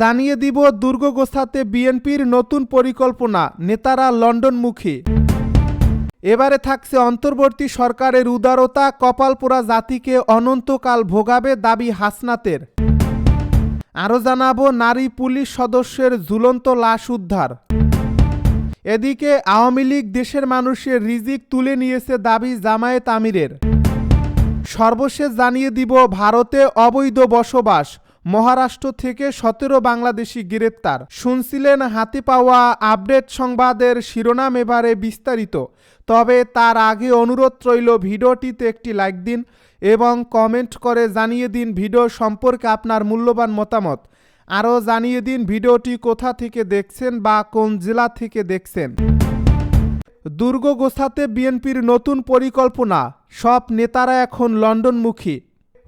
জানিয়ে দিব দুর্গ গোছাতে বিএনপির নতুন পরিকল্পনা, নেতারা লন্ডনমুখী। এবারে থাকছে অন্তর্বর্তী সরকারের উদারতা, কপালপোড়া জাতিকে অনন্তকাল ভোগাবে দাবি হাসনাতের। আরও জানাব, নারী পুলিশ সদস্যের ঝুলন্ত লাশ উদ্ধার। এদিকে আওয়ামী লীগ দেশের মানুষের রিজিক তুলে নিয়েছে দাবি জামায়াত আমিরের। সর্বশেষ জানিয়ে দিব, ভারতে অবৈধ বসবাস মহারাষ্ট্র থেকে সতেরো বাংলাদেশি গ্রেপ্তার। শুনছিলেন হাতে পাওয়া আপডেট সংবাদের শিরোনাম এবারে বিস্তারিত। তবে তার আগে অনুরোধ রইল ভিডিওটিতে একটি লাইক দিন এবং কমেন্ট করে জানিয়ে দিন ভিডিও সম্পর্কে আপনার মূল্যবান মতামত। আরও জানিয়ে দিন ভিডিওটি কোথা থেকে দেখছেন বা কোন জেলা থেকে দেখছেন। দুর্গ গোছাতে বিএনপির নতুন পরিকল্পনা। সব নেতারা এখন লন্ডনমুখী।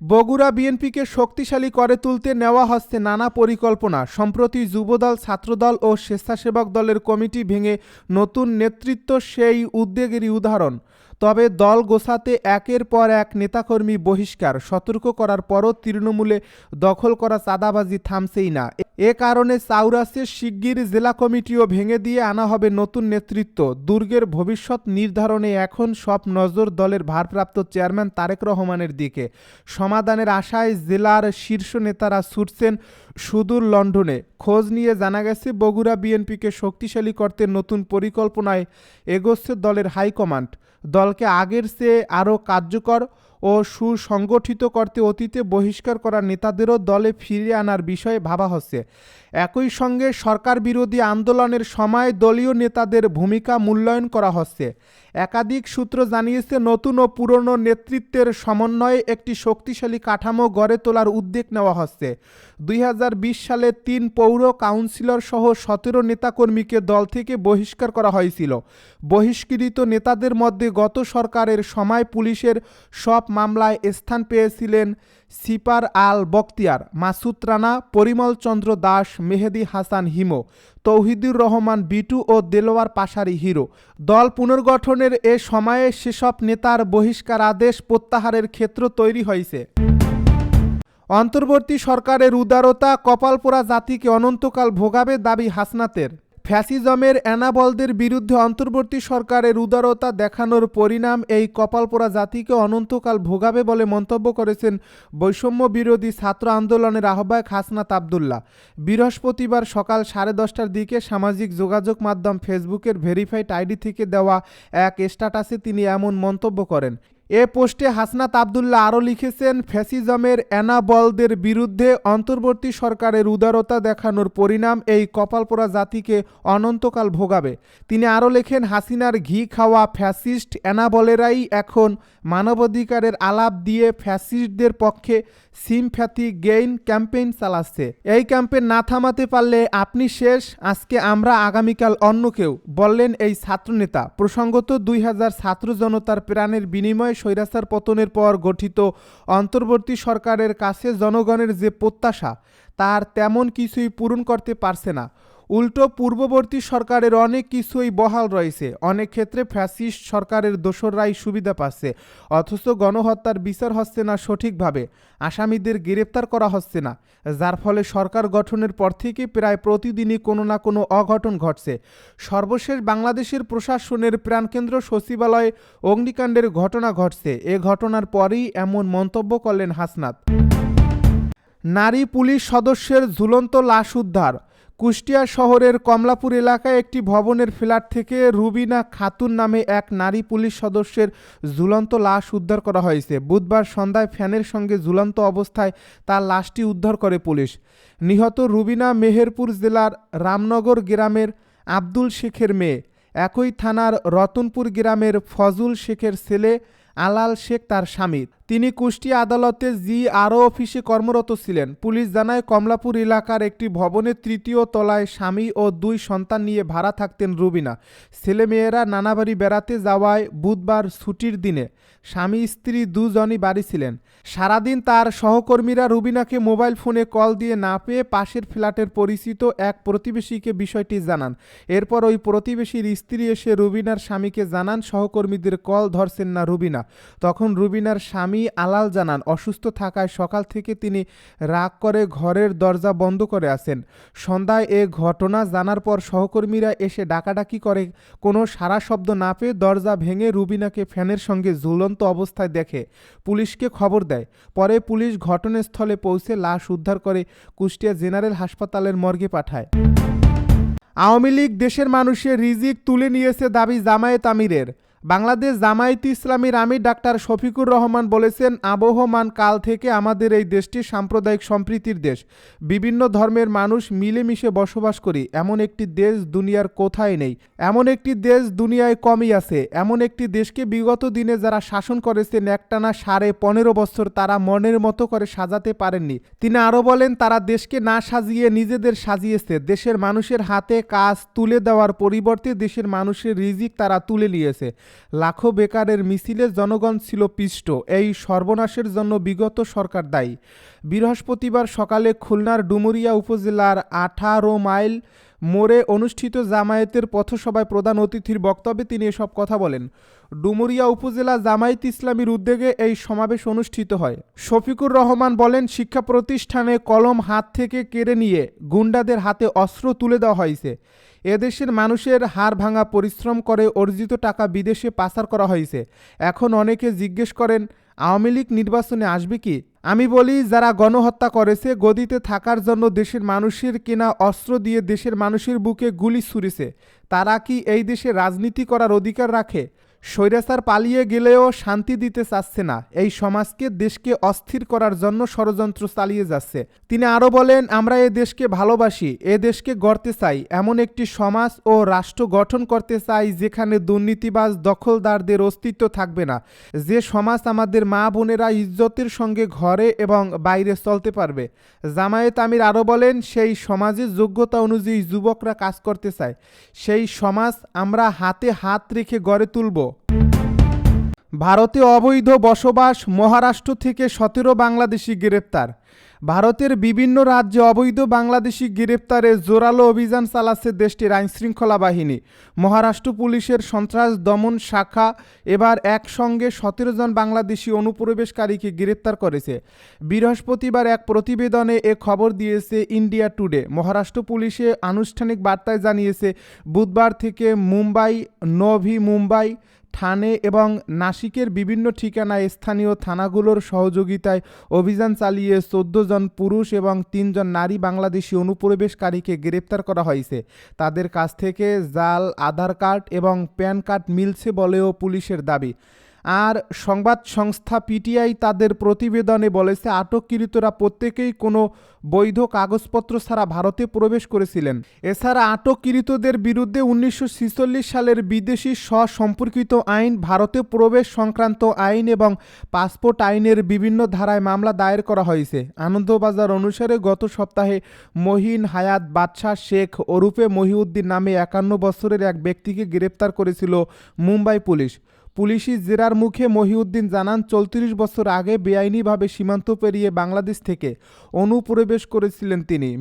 বগুড়া বিএনপিকে শক্তিশালী করে তুলতে নেওয়া হচ্ছে নানা পরিকল্পনা। সম্প্রতি যুবদল, ছাত্রদল ও স্বেচ্ছাসেবক দলের কমিটি ভেঙে নতুন নেতৃত্ব সেই উদ্বেগেরই উদাহরণ। তবে দল গোছাতে একের পর এক নেতাকর্মী বহিষ্কার। সতর্ক করার পরও তৃণমূলে দখল করা চাঁদাবাজি থামছেই না। এ কারণে চাউরাসের শিগগির জেলা কমিটিও ভেঙে দিয়ে আনা হবে নতুন নেতৃত্ব। দুর্গের ভবিষ্যৎ নির্ধারণে এখন সব নজর দলের ভারপ্রাপ্ত চেয়ারম্যান তারেক রহমানের দিকে। সমাধানের আশায় জেলার শীর্ষ নেতারা ছুটছেন সুদূর লন্ডনে। খোঁজ নিয়ে জানা গেছে, বগুড়া বিএনপিকে শক্তিশালী করতে নতুন পরিকল্পনায় এগোচ্ছে দলের হাইকমান্ড। দলকে আগের চেয়ে আরও কার্যকর ও সুসংগঠিত করতে অতীতে বহিষ্কার করা নেতাদেরও দলে ফিরিয়ে আনার বিষয়ে ভাবা হচ্ছে। একই সঙ্গে সরকার বিরোধী আন্দোলনের সময় দলীয় নেতাদের ভূমিকা মূল্যায়ন করা হচ্ছে। একাধিক সূত্র জানিয়েছে, নতুন ও পুরনো নেতৃত্বের সমন্বয়ে একটি শক্তিশালী কাঠামো গড়ে তোলার উদ্যোগ নেওয়া হচ্ছে। দুই হাজার বিশ সালে তিন পৌর কাউন্সিলর সহ সতেরো নেতাকর্মীকে দল থেকে বহিষ্কার করা হয়েছিল। বহিষ্কৃত নেতাদের মধ্যে গত সরকারের সময় পুলিশের সব মামলায় স্থান পেয়েছিলেন সিপার আল বক্তিয়ার মাসুদ রানা, পরিমল চন্দ্র দাস, মেহেদি হাসান হিমো, তৌহিদুর রহমান বিটু ও দেলোয়ার পাশারি হিরো। দল পুনর্গঠনের এ সময়ে সেসব নেতার বহিষ্কার আদেশ প্রত্যাহারের ক্ষেত্র তৈরি হয়েছে অন্তর্বর্তী সরকারের উদারতা কপালপোড়া জাতিকে অনন্তকাল ভোগাবে দাবি হাসনাতের। ফ্যাসিজমের অ্যানাবলদের বিরুদ্ধে অন্তর্বর্তী সরকারের উদারতা দেখানোর পরিণাম এই কপালপোড়া জাতিকে অনন্তকাল ভোগাবে বলে মন্তব্য করেছেন বৈষম্য বিরোধী ছাত্র আন্দোলনের আহ্বায়ক হাসনাত আবদুল্লাহ। বৃহস্পতিবার সকাল সাড়ে দশটার দিকে সামাজিক যোগাযোগ মাধ্যম ফেসবুকের ভেরিফাইড আইডি থেকে দেওয়া এক স্ট্যাটাসে তিনি এমন মন্তব্য করেন। এ পোস্টে হাসনাত আবদুল্লাহ আরও লিখেছেন, ফ্যাসিজমের অ্যানাবলদের বিরুদ্ধে অন্তর্বর্তী সরকারের উদারতা দেখানোর পরিণাম এই কপালপোড়া জাতিকে অনন্তকাল ভোগাবে। তিনি আরও লেখেন, হাসিনার ঘি খাওয়া ফ্যাসিস্ট অ্যানাবলেরাই এখন মানবাধিকারের আলাপ দিয়ে ফ্যাসিস্টদের পক্ষে সিমফ্যাথি গেইন ক্যাম্পেইন চালাচ্ছে। এই ক্যাম্পেইন না থামাতে পারলে আপনি শেষ, আজকে আমরা আগামীকাল অন্য কেউ, বললেন এই ছাত্রনেতা। প্রসঙ্গত দুই হাজার ছাত্র জনতার প্রাণের বিনিময়ে স্বৈরাচার পতনের পর গঠিত অন্তর্বর্তী সরকারের কাছে জনগণের যে প্রত্যাশা, তার তেমন কিছুই পূরণ করতে পারছে না। উল্টো পূর্ববর্তী সরকারের অনেক কিছুই বহাল রয়েছে। অনেক ক্ষেত্রে ফ্যাসিস্ট সরকারের দোসররাই সুবিধা পাচ্ছে। অথচ গণহত্যার বিচার হচ্ছে না সঠিকভাবে। আসামিদের গ্রেপ্তার করা হচ্ছে না। যার ফলে সরকার গঠনের পর থেকে প্রায় প্রতিদিনই কোনো না কোনো অঘটন ঘটছে। সর্বশেষ বাংলাদেশের প্রশাসনের প্রাণকেন্দ্র সচিবালয়ে অগ্নিকাণ্ডের ঘটনা ঘটছে। এ ঘটনার পরেই এমন মন্তব্য করলেন হাসনাত। নারী পুলিশ সদস্যের ঝুলন্ত লাশ উদ্ধার। কুষ্টিয়া শহরের কমলাপুর এলাকায় একটি ভবনের ফ্ল্যাট থেকে রুবিনা খাতুন নামে এক নারী পুলিশ সদস্যের ঝুলন্ত লাশ উদ্ধার করা হয়েছে। বুধবার সন্ধ্যায় ফ্যানের সঙ্গে ঝুলন্ত অবস্থায় তার লাশটি উদ্ধার করে পুলিশ। নিহত রুবিনা মেহেরপুর জেলার রামনগর গ্রামের আব্দুল শেখের মেয়ে। একই থানার রতনপুর গ্রামের ফজুল শেখের ছেলে আলাল শেখ তার স্বামী। তিনি কুষ্টিয়া আদালতে জি আরও অফিসে কর্মরত ছিলেন। পুলিশ জানায়, কমলাপুর এলাকার একটি ভবনের তৃতীয় তলায় স্বামী ও দুই সন্তান নিয়ে ভাড়া থাকতেন রুবিনা। ছেলেমেয়েরা নানাবাড়ি বেড়াতে যাওয়ায় বুধবার ছুটির দিনে স্বামী, স্ত্রী দুজনই বাড়ি ছিলেন। সারাদিন তার সহকর্মীরা রুবিনাকে মোবাইল ফোনে কল দিয়ে না পেয়ে পাশের ফ্ল্যাটের পরিচিত এক প্রতিবেশীকে বিষয়টি জানান। এরপর ওই প্রতিবেশীর স্ত্রী এসে রুবিনার স্বামীকে জানান, সহকর্মীদের কল ধরছেন না রুবিনা। তখন রুবিনার স্বামী স্বামী আলাল জানান, অসুস্থ থাকায় সকাল থেকে তিনি রাগ করে ঘরের দরজা বন্ধ করে আছেন। সন্ধ্যায় এ ঘটনা জানার পর সহকর্মীরা এসে ডাকাডাকি করে। কোনো সারা শব্দ না পেয়ে দরজা ভেঙে রুবিনাকে ফ্যানের সঙ্গে ঝুলন্ত অবস্থায় দেখে। পুলিশকে খবর দেয়। পরে পুলিশ ঘটনাস্থলে পৌঁছে লাশ উদ্ধার করে কুষ্টিয়া জেনারেল হাসপাতালের মর্গে পাঠায়। আওয়ামী লীগ দেশের মানুষের রিজিক তুলে নিয়েছে দাবি জামায়াত আমিরের। বাংলাদেশ জামায়াত ইসলামীর আমির ডাক্তার শফিকুর রহমান বলেছেন, আবহমান কাল থেকে আমাদের এই দেশটি সাম্প্রদায়িক সম্প্রীতির দেশ। বিভিন্ন ধর্মের মানুষ মিলেমিশে বসবাস করি, এমন একটি দেশ দুনিয়ার কোথায় নেই। এমন একটি দেশ দুনিয়ায় কমই আছে, এমন একটি দেশকে বিগত দিনে যারা শাসন করেছেন একটানা সাড়ে পনেরো বছর তারা মনের মতো করে সাজাতে পারেননি। তিনি আরও বলেন, তারা দেশকে না সাজিয়ে নিজেদের সাজিয়েছে, দেশের মানুষের হাতে কাজ তুলে দেওয়ার পরিবর্তে দেশের মানুষের রিজিক তারা তুলে নিয়েছে। লাখো বেকারের মিছিলে জনগণ ছিল পিষ্ট। এই সর্বনাশের জন্য বিগত সরকার দায়ী। বৃহস্পতিবার সকালে খুলনার ডুমুরিয়া উপজেলার আঠারো মাইল মোড়ে অনুষ্ঠিত জামায়াতের পথসভায় প্রধান অতিথির বক্তব্যে তিনি এসব কথা বলেন। ডুমুরিয়া উপজেলা জামায়াত ইসলামীর উদ্যোগে এই সমাবেশ অনুষ্ঠিত হয়। শফিকুর রহমান বলেন, শিক্ষা প্রতিষ্ঠানে কলম হাত থেকে কেড়ে নিয়ে গুন্ডাদের হাতে অস্ত্র তুলে দেওয়া হয়েছে। এদেশের মানুষের হাড় ভাঙা পরিশ্রম করে অর্জিত টাকা বিদেশে পাচার করা হয়েছে। এখন অনেকে জিজ্ঞেস করেন, আওয়ামী লীগ নির্বাচনে আসবে কি? আমি বলি, যারা গণহত্যা করেছে, গদিতে থাকার জন্য দেশের মানুষের কেনা অস্ত্র দিয়ে দেশের মানুষের বুকে গুলি ছুড়েছে। তারা কি এই দেশে রাজনীতি করার অধিকার রাখে? স্বৈরাচার পালিয়ে গেলেও শান্তি দিতে চাচ্ছে না। এই সমাজকে দেশকে অস্থির করার জন্য ষড়যন্ত্র চালিয়ে যাচ্ছে। তিনি আরও বলেন, আমরা এ দেশকে ভালোবাসি, এ দেশকে গড়তে চাই। এমন একটি সমাজ ও রাষ্ট্র গঠন করতে চাই যেখানে দুর্নীতিবাজ দখলদারদের অস্তিত্ব থাকবে না। যে সমাজ আমাদের মা বোনেরা ইজ্জতের সঙ্গে ঘরে এবং বাইরে চলতে পারবে। জামায়াত আমির আরও বলেন, সেই সমাজের যোগ্যতা অনুযায়ী যুবকরা কাজ করতে চায়। সেই সমাজ আমরা হাতে হাত রেখে গড়ে তুলব। ভারতে অবৈধ বসবাস মহারাষ্ট্র থেকে সতেরো বাংলাদেশি গ্রেপ্তার। ভারতের বিভিন্ন রাজ্যে অবৈধ বাংলাদেশি গ্রেপ্তারে জোরালো অভিযান চালাচ্ছে দেশটির আইনশৃঙ্খলা বাহিনী। মহারাষ্ট্র পুলিশের সন্ত্রাস দমন শাখা এবার একসঙ্গে সতেরো জন বাংলাদেশি অনুপ্রবেশকারীকে গ্রেপ্তার করেছে। বৃহস্পতিবার এক প্রতিবেদনে এ খবর দিয়েছে ইন্ডিয়া টুডে। মহারাষ্ট্র পুলিশে আনুষ্ঠানিক বার্তায় জানিয়েছে, বুধবার থেকে মুম্বাই, নভি মুম্বাই ঠানে এবং নাসিকের বিভিন্ন ঠিকানায় স্থানীয় থানাগুলোর সহযোগিতায় অভিযান চালিয়ে চোদ্দ জন পুরুষ এবং তিনজন নারী বাংলাদেশি অনুপ্রবেশকারীকে গ্রেপ্তার করা হয়েছে। তাদের কাছ থেকে জাল, আধার কার্ড এবং প্যান কার্ড মিলছে বলেও পুলিশের দাবি। আর সংবাদ সংস্থা পিটিআই তাদের প্রতিবেদনে বলেছে, আটককৃতরা প্রত্যেকেই কোনো বৈধ কাগজপত্র ছাড়া ভারতে প্রবেশ করেছিলেন। এছাড়া আটককৃতদের বিরুদ্ধে উনিশশো ছেচল্লিশ সালের বিদেশি স্বসম্পর্কিত আইন, ভারতে প্রবেশ সংক্রান্ত আইন এবং পাসপোর্ট আইনের বিভিন্ন ধারায় মামলা দায়ের করা হয়েছে। আনন্দবাজার অনুসারে গত সপ্তাহে মহিন হায়াত বাদশাহ শেখ ওরুফে মহিউদ্দিন নামে একান্ন বছরের এক ব্যক্তিকে গ্রেপ্তার করেছিল মুম্বাই পুলিশ। পুলিশি জেরার মুখে মহিউদ্দিন জানান, চৌত্রিশ বছর আগে বেআইনিভাবে সীমান্ত পেরিয়ে বাংলাদেশ থেকে অনুপ্রবেশ করেছিলেন তিনি।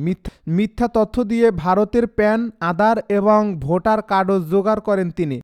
মিথ্যা- তথ্য দিয়ে ভারতের প্যান, আধার এবং ভোটার কার্ডও জোগাড় করেন তিনি।